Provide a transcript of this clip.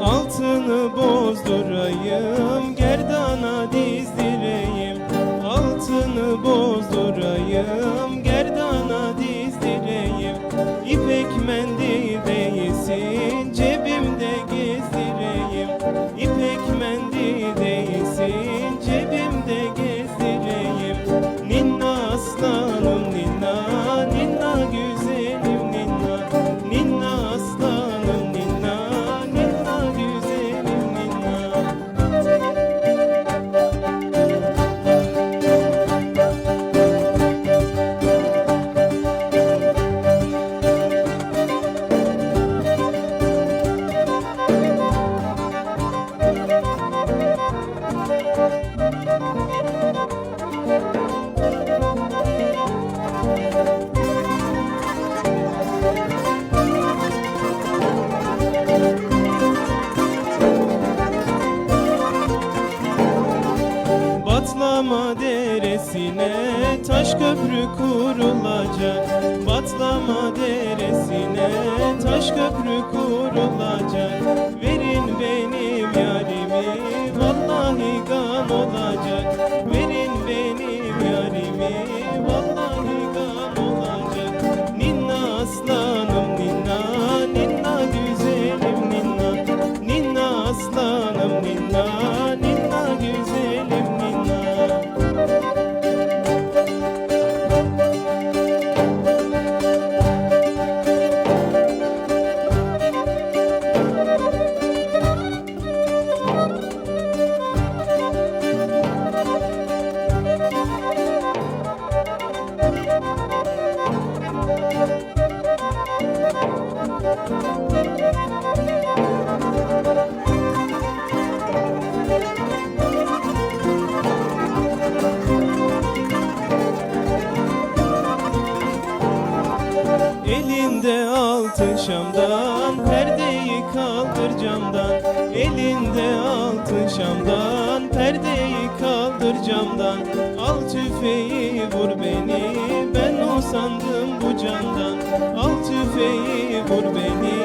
Altını bozdurayım, make men Batlama deresine taş köprü kurulacak. Batlama deresine taş köprü kurulacak. Verin benim kan olacak Elinde altın şamdan Perdeyi kaldır camdan. Elinde altın şamdan Perdeyi kaldır camdan. Al tüfeği vur beni Ben o sandım bu candan. Al tüfeği vur beni